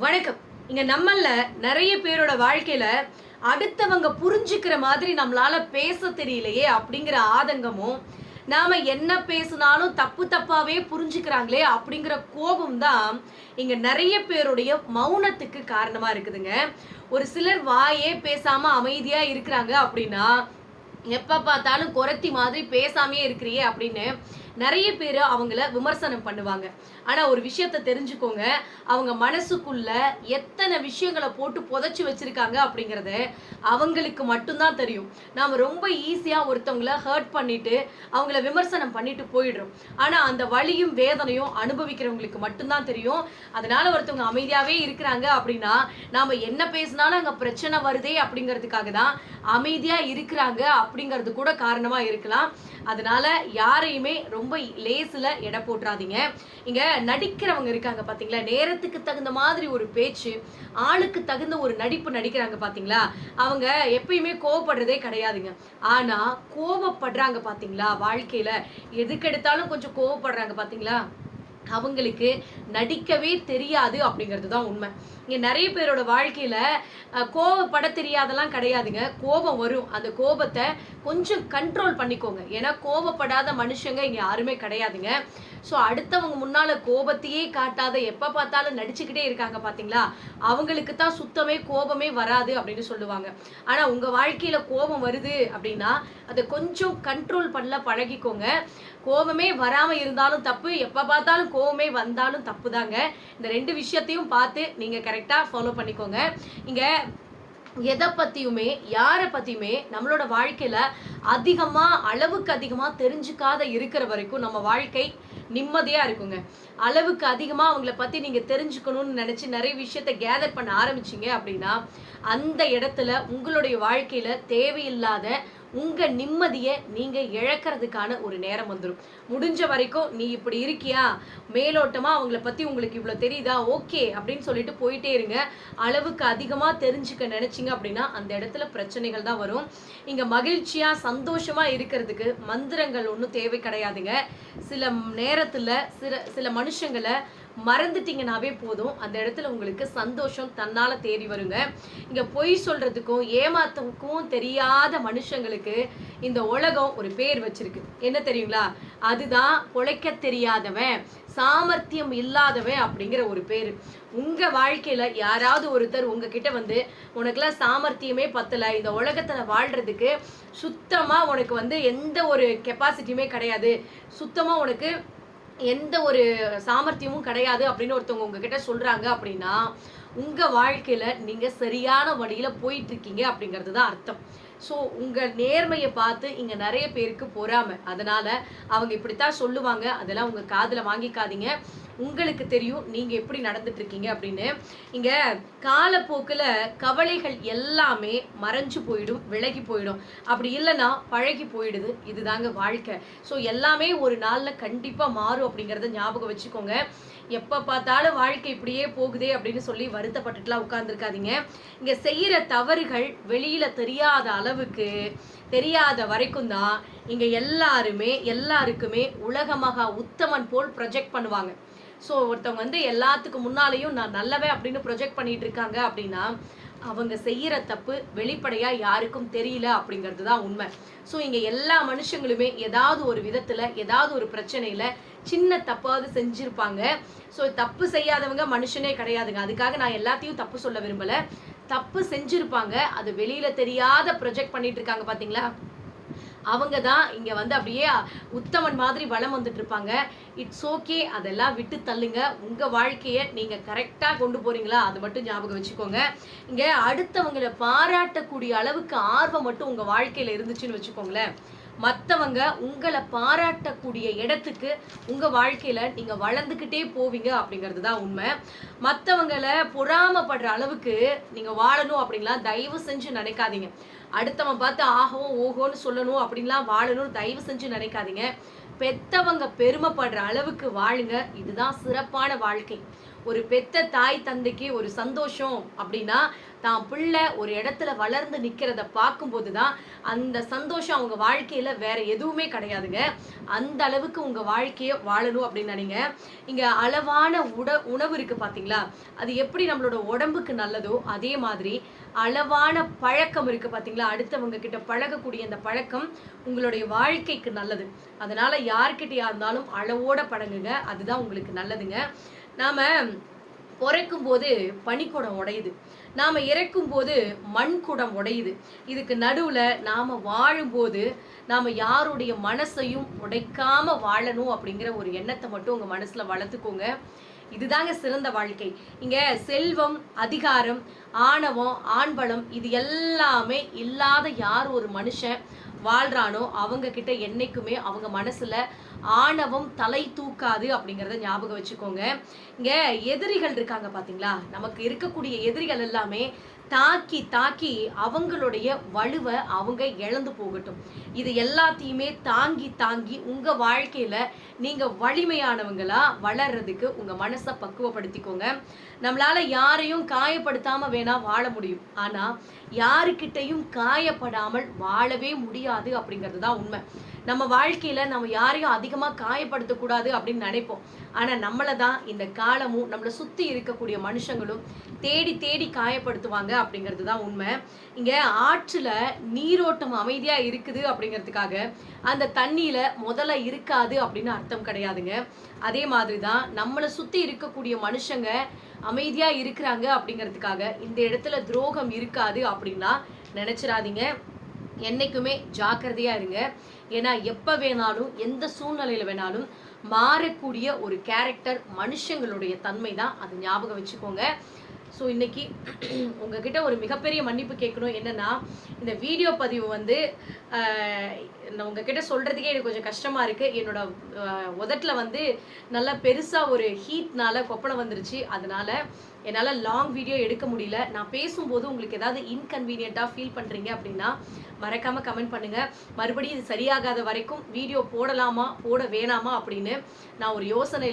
வணக்கம். இங்க நம்மள நிறைய பேரோட வாழ்க்கையில அடுத்தவங்க புரிஞ்சுக்கிற மாதிரி நம்மளால பேச தெரியலையே அப்படிங்கிற ஆதங்கமும் நாம என்ன பேசினாலும் தப்பு தப்பாவே புரிஞ்சுக்கிறாங்களே அப்படிங்கிற கோபம் தான் இங்க நிறைய பேருடைய மௌனத்துக்கு காரணமா இருக்குதுங்க. ஒரு சிலர் வாயே பேசாம அமைதியா இருக்கிறாங்க அப்படின்னா எப்ப பார்த்தாலும் குரத்தி மாதிரி பேசாமையே இருக்கிறியே அப்படின்னு நிறைய பேர் அவங்கள விமர்சனம் பண்ணுவாங்க. ஆனால் ஒரு விஷயத்த தெரிஞ்சுக்கோங்க. அவங்க மனசுக்குள்ள எத்தனை விஷயங்களை போட்டு புதைச்சி வச்சிருக்காங்க அப்படிங்கிறத அவங்களுக்கு மட்டும்தான் தெரியும். நாம் ரொம்ப ஈஸியாக ஒருத்தவங்கள ஹர்ட் பண்ணிட்டு அவங்கள விமர்சனம் பண்ணிட்டு போயிடுறோம். ஆனால் அந்த வழியும் வேதனையும் அனுபவிக்கிறவங்களுக்கு மட்டும்தான் தெரியும். அதனால ஒருத்தவங்க அமைதியாகவே இருக்கிறாங்க அப்படின்னா நாம் என்ன பேசினாலும் அங்கே பிரச்சனை வருதே அப்படிங்கிறதுக்காக தான் அமைதியாக இருக்கிறாங்க அப்படிங்கிறது கூட காரணமாக இருக்கலாம். அதனால யாரையுமே ரொம்ப ரொம்ப லேசில் எடை போட்டுறாதீங்க. இங்கே நடிக்கிறவங்க இருக்காங்க பார்த்தீங்களா நேரத்துக்கு தகுந்த மாதிரி ஒரு பேச்சு ஆளுக்கு தகுந்த ஒரு நடிப்பு நடிக்கிறாங்க பார்த்தீங்களா அவங்க எப்பயுமே கோவப்படுறதே கிடையாதுங்க. ஆனால் கோவப்படுறாங்க பார்த்தீங்களா வாழ்க்கையில் எதுக்கெடுத்தாலும் கொஞ்சம் கோவப்படுறாங்க பார்த்தீங்களா அவங்களுக்கு நடிக்கவே தெரியாது அப்படிங்கிறது தான் உண்மை. இங்கே நிறைய பேரோட வாழ்க்கையில் கோவப்பட தெரியாதெல்லாம் கிடையாதுங்க. கோபம் வரும். அந்த கோபத்தை கொஞ்சம் கண்ட்ரோல் பண்ணிக்கோங்க. ஏன்னா கோபப்படாத மனுஷங்க இங்கே யாருமே கிடையாதுங்க. ஸோ அடுத்தவங்க முன்னால் கோபத்தையே காட்டாத எப்போ பார்த்தாலும் நடிச்சுக்கிட்டே இருக்காங்க பார்த்தீங்களா அவங்களுக்கு தான் சுத்தமே கோபமே வராது அப்படின்னு சொல்லுவாங்க. ஆனால் உங்கள் வாழ்க்கையில் கோபம் வருது அப்படின்னா அதை கொஞ்சம் கண்ட்ரோல் பண்ணல பழகிக்கோங்க. கோபமே வராமல் இருந்தாலும் தப்பு. எப்போ பார்த்தாலும் கோபமே வந்தாலும் தப்பு தாங்க இந்த ரெண்டு விஷயத்தையும் பார்த்து நீங்கள் கரெக்டாக ஃபாலோ பண்ணிக்கோங்க. இங்கே எதை பற்றியுமே யாரை பற்றியுமே நம்மளோட வாழ்க்கையில் அதிகமாக அளவுக்கு அதிகமாக தெரிஞ்சுக்காத இருக்கிற வரைக்கும் நம்ம வாழ்க்கை நிம்மதியாக இருக்குங்க. அளவுக்கு அதிகமாக அவங்கள பற்றி நீங்கள் தெரிஞ்சுக்கணும்னு நினச்சி நிறைய விஷயத்த கேதர் பண்ண ஆரம்பிச்சிங்க அப்படின்னா அந்த இடத்துல உங்களுடைய வாழ்க்கையில் தேவையில்லாத உங்கள் நிம்மதியை நீங்கள் இழக்கிறதுக்கான ஒரு நேரம் வந்துடும் முடிஞ்ச வரைக்கும் நீ இப்படி இருக்கியா? மேலோட்டமாக அவங்கள பற்றி உங்களுக்கு இவ்வளோ தெரியுதா? ஓகே அப்படின்னு சொல்லிட்டு போயிட்டே இருங்க. அளவுக்கு அதிகமாக தெரிஞ்சுக்க நினச்சிங்க அப்படின்னா அந்த இடத்துல பிரச்சனைகள் தான் வரும். இங்கே மகிழ்ச்சியாக சந்தோஷமாக இருக்கிறதுக்கு மந்திரங்கள் ஒன்றும் தேவை கிடையாதுங்க. சில நேரத்தில் சில சில மனுஷங்களை மறந்துட்டீங்கனாவே போதும். அந்த இடத்துல உங்களுக்கு சந்தோஷம் தன்னால் தேடி வருங்க. இங்கே பொய் சொல்கிறதுக்கும் ஏமாத்துக்கும் தெரியாத மனுஷங்களுக்கு இந்த உலகம் ஒரு பேர் வச்சிருக்கு. என்ன தெரியுங்களா? அதுதான் பொழைக்க தெரியாதவன் சாமர்த்தியம் இல்லாதவன் அப்படிங்கிற ஒரு பேர். உங்கள் வாழ்க்கையில் யாராவது ஒருத்தர் உங்ககிட்ட வந்து உனக்குலாம் சாமர்த்தியமே பத்தலை இந்த உலகத்தில் வாழ்கிறதுக்கு சுத்தமாக உனக்கு வந்து எந்த ஒரு கெப்பாசிட்டியுமே கிடையாது. சுத்தமாக உனக்கு எந்த ஒரு சாமர்த்தியமும் கிடையாது அப்படின்னு ஒருத்தவங்க உங்ககிட்ட சொல்றாங்க அப்படின்னா உங்க வாழ்க்கையில நீங்க சரியான வழியில போயிட்டு இருக்கீங்க அப்படிங்கிறது தான் அர்த்தம். ஸோ உங்கள் நேர்மையை பார்த்து இங்கே நிறைய பேருக்கு பொறாமை. அதனால் அவங்க இப்படித்தான் சொல்லுவாங்க. அதெல்லாம் உங்கள் காதில் வாங்கிக்காதீங்க. உங்களுக்கு தெரியும் நீங்கள் எப்படி நடந்துட்டு இருக்கீங்க அப்படின்னு. இங்கே காலப்போக்கில் கவலைகள் எல்லாமே மறைஞ்சு போயிடும் விலகி போயிடும். அப்படி இல்லைன்னா பழகி போயிடுது. இதுதாங்க வாழ்க்கை. ஸோ எல்லாமே ஒரு நாளில் கண்டிப்பாக மாறும் அப்படிங்கிறத ஞாபகம் வச்சுக்கோங்க. எப்போ பார்த்தாலும் வாழ்க்கை இப்படியே போகுதே அப்படின்னு சொல்லி வருத்தப்பட்டுட்டுலாம் உட்காந்துருக்காதீங்க இங்கே செய்கிற தவறுகள் வெளியில் தெரியாத அளவுக்கு தெரியாத வரைக்கும் தான் இங்கே எல்லாருமே எல்லாருக்குமே உலக மகா உத்தமன் போல் ப்ரொஜெக்ட் பண்ணுவாங்க. ஸோ ஒருத்தவங்க வந்து எல்லாத்துக்கு முன்னாலேயும் நான் நல்லவே அப்படின்னு ப்ரொஜெக்ட் பண்ணிட்டு இருக்காங்க அப்படின்னா அவங்க செய்கிற தப்பு வெளிப்படையாக யாருக்கும் தெரியல அப்படிங்கிறது தான் உண்மை. ஸோ இங்கே எல்லா மனுஷங்களுமே ஏதாவது ஒரு விதத்தில் ஏதாவது ஒரு பிரச்சனையில் சின்ன தப்பாவது செஞ்சுருப்பாங்க. ஸோ தப்பு செய்யாதவங்க மனுஷனே கிடையாதுங்க. அதுக்காக நான் எல்லாத்தையும் தப்பு சொல்ல விரும்பலை. தப்பு செஞ்சிருப்பாங்க. அது வெளியில தெரியாத ப்ரொஜெக்ட் பண்ணிட்டு இருக்காங்க பாத்தீங்களா? அவங்க தான் இங்க வந்து அப்படியே உத்தமன் மாதிரி வளம் வந்துட்டு இருப்பாங்க இட்ஸ் ஓகே அதெல்லாம் விட்டு தள்ளுங்க. உங்க வாழ்க்கைய நீங்க கரெக்டா கொண்டு போறீங்களா? அது மட்டும் ஞாபகம் வச்சுக்கோங்க. இங்க அடுத்தவங்களை பாராட்டக்கூடிய அளவுக்கு ஆர்வம் மட்டும் உங்க வாழ்க்கையில இருந்துச்சுன்னு வச்சுக்கோங்களேன். மற்றவங்க உங்களை பாராட்டக்கூடிய இடத்துக்கு உங்கள் வாழ்க்கையில் நீங்கள் வளர்ந்துக்கிட்டே போவீங்க அப்படிங்கிறது தான் உண்மை. மற்றவங்களை பொறாமப்படுற அளவுக்கு நீங்கள் வாழணும் அப்படின்லாம் தயவு செஞ்சு நினைக்காதீங்க. அடுத்தவன் பார்த்து ஆஹோ ஓஹோன்னு சொல்லணும் அப்படின்லாம் வாழணும்னு தயவு செஞ்சு நினைக்காதீங்க. பெத்தவங்க பெருமைப்படுற அளவுக்கு வாழுங்க. இதுதான் சிறப்பான வாழ்க்கை. ஒரு பெத்த தாய் தந்தைக்கு ஒரு சந்தோஷம் அப்படின்னா தான் பிள்ளை ஒரு இடத்துல வளர்ந்து நிற்கிறத பார்க்கும்போது தான் அந்த சந்தோஷம் அவங்க வாழ்க்கையில் வேற எதுவுமே கிடையாதுங்க. அந்த அளவுக்கு உங்கள் வாழ்க்கையை வாழணும் அப்படின்னு நினைங்க. இங்கே அளவான உட உணவு இருக்குது பார்த்தீங்களா அது எப்படி நம்மளோட உடம்புக்கு நல்லதோ அதே மாதிரி அளவான பழக்கம் இருக்கு பார்த்தீங்களா அடுத்தவங்க கிட்ட பழகக்கூடிய அந்த பழக்கம் உங்களுடைய வாழ்க்கைக்கு நல்லது. அதனால யார்கிட்டயா இருந்தாலும் அளவோட பழகுங்க. அதுதான் உங்களுக்கு நல்லதுங்க. நாம பிறக்கும் போது பனிக்குடம் உடையுது. நாம இறக்கும் போது மண்குடம் உடையுது. இதுக்கு நடுவுல நாம வாழும்போது நாம யாருடைய மனசையும் உடைக்காம வாழணும் அப்படிங்கிற ஒரு எண்ணத்தை மட்டும் உங்க மனசுல வளர்த்துக்கோங்க. இதுதாங்க சிறந்த வாழ்க்கை. இங்க செல்வம் அதிகாரம் ஆணவம் ஆண்பலம் இது எல்லாமே இல்லாத யார் ஒரு மனுஷன் வாழ்றானோ அவங்க கிட்ட என்னைக்குமே அவங்க மனசுல ஆணவம் தலை தூக்காது அப்படிங்கிறத ஞாபகம் வச்சுக்கோங்க. இங்க எதிரிகள் இருக்காங்க பாத்தீங்களா? நமக்கு இருக்கக்கூடிய எதிரிகள் எல்லாமே தாக்கி தாக்கி அவங்களுடைய வலுவை அவங்க இழந்து போகட்டும். இது எல்லாத்தையுமே தாங்கி தாங்கி உங்கள் வாழ்க்கையில் நீங்கள் வலிமையானவங்களா வளர்றதுக்கு உங்கள் மனசை பக்குவப்படுத்திக்கோங்க. நம்மளால் யாரையும் காயப்படுத்தாமல் வேணால் வாழ முடியும். ஆனால் யாருக்கிட்டையும் காயப்படாமல் வாழவே முடியாது அப்படிங்கிறது தான் உண்மை. நம்ம வாழ்க்கையில் நம்ம யாரையும் அதிகமாக காயப்படுத்தக்கூடாது அப்படின்னு நினைப்போம். ஆனால் நம்மளை தான் இந்த காலமும் நம்மளை சுற்றி இருக்கக்கூடிய மனுஷங்களும் தேடி தேடி காயப்படுத்துவாங்க அப்படிங்கிறது தான் உண்மை. இங்கே ஆற்றுல நீரோட்டம் அமைதியாக இருக்குது அப்படிங்கிறதுக்காக அந்த தண்ணியில் முதல்ல இருக்காது அப்படின்னு அர்த்தம் கிடையாதுங்க. அதே மாதிரி தான் நம்மளை சுற்றி இருக்கக்கூடிய மனுஷங்க அமைதியாக இருக்கிறாங்க அப்படிங்கிறதுக்காக இந்த இடத்துல துரோகம் இருக்காது அப்படின்னா நினைச்சிடாதீங்க என்னைக்குமே ஜாக்கிரதையா இருங்க. ஏன்னா எப்போ வேணாலும் எந்த சூழ்நிலையில் வேணாலும் மாறக்கூடிய ஒரு கேரக்டர் மனுஷங்களுடைய தன்மை தான் அது ஞாபகம் வச்சுக்கோங்க. ஸோ இன்றைக்கி உங்ககிட்ட ஒரு மிகப்பெரிய மன்னிப்பு கேட்கணும். என்னென்னா இந்த வீடியோ பதிவு வந்து நான் உங்ககிட்ட சொல்கிறதுக்கே எனக்கு கொஞ்சம் கஷ்டமாக இருக்குது என்னோட உதட்டில் வந்து நல்லா பெருசாக ஒரு ஹீட்னால் கொப்பளம் வந்துருச்சு. அதனால் என்னால் லாங் வீடியோ எடுக்க முடியல. நான் பேசும்போது உங்களுக்கு ஏதாவது இன்கன்வீனியண்ட்டாக ஃபீல் பண்ணுறீங்க அப்படின்னா மறக்காமல் கமெண்ட் பண்ணுங்கள் மறுபடியும் இது சரியாகாத வரைக்கும் வீடியோ போடலாமா? போட வேணாமா? அப்படின்னு நான் ஒரு யோசனை